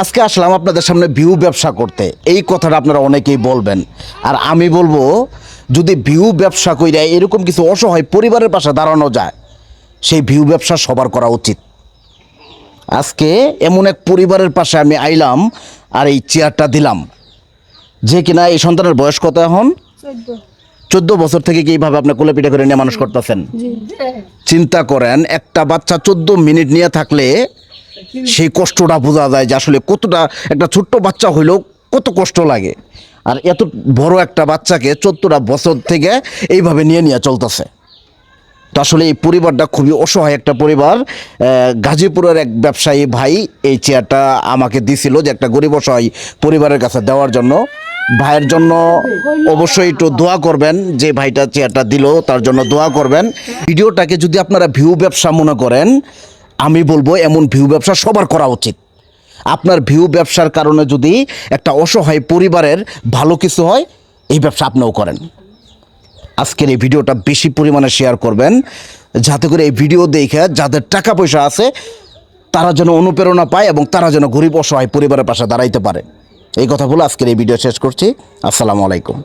আজকে আসলাম আপনাদের সামনে ভিউ ব্যবসা করতে। এই কথাটা আপনারা অনেকেই বলবেন। আর আমি বলব যদি ভিউ ব্যবসা কইরা এরকম কিছু অসহায় পরিবারের পাশে দাঁড়ানো যায় সেই ভিউ ব্যবসা সবার করা উচিত। আজকে এমন এক পরিবারের পাশে আমি আইলাম আর এই চেয়ারটা দিলাম। যে কিনা এই সন্তানের বয়স কত এখন? চোদ্দ। বছর থেকে কি এইভাবে আপনি কোলে পিঠে করে নিয়ে মানুষ করতেছেন? চিন্তা করেন একটা বাচ্চা চোদ্দ মিনিট নিয়ে থাকলে সেই কষ্টটা বোঝা যায় যে আসলে কতটা একটা ছোট্ট বাচ্চা হইলেও কত কষ্ট লাগে। আর এত বড় একটা বাচ্চাকে চোদ্দটা বছর থেকে এইভাবে নিয়ে নিয়ে চলতেছে। তো আসলে এই পরিবারটা খুবই অসহায় একটা পরিবার। গাজীপুরের এক ব্যবসায়ী ভাই এই চেয়ারটা আমাকে দিছিল যে একটা গরিব অসহায় পরিবারের কাছে দেওয়ার জন্য। ভাইয়ের জন্য অবশ্যই একটু দোয়া করবেন যে ভাইটা চেয়ারটা দিল, তার জন্য দোয়া করবেন। ভিডিওটাকে যদি আপনারা ভিউ ব্যবসা মনে করেন আমি বলব এমন ভিউ ব্যবসা সবার করা উচিত। আপনার ভিউ ব্যবসার কারণে যদি একটা অসহায় পরিবারের ভালো কিছু হয়, এই ব্যবসা আপনিও করেন। আজকের এই ভিডিওটা বেশি পরিমাণে শেয়ার করবেন, যাতে করে এই ভিডিও দেখে যাদের টাকা পয়সা আছে, তারা যেন অনুপ্রেরণা পায় এবং তারা যেন গরিব অসহায় পরিবারের পাশে দাঁড়াইতে পারে। এই কথা বলে আজকের এই ভিডিও শেষ করছি। আসসালামু আলাইকুম।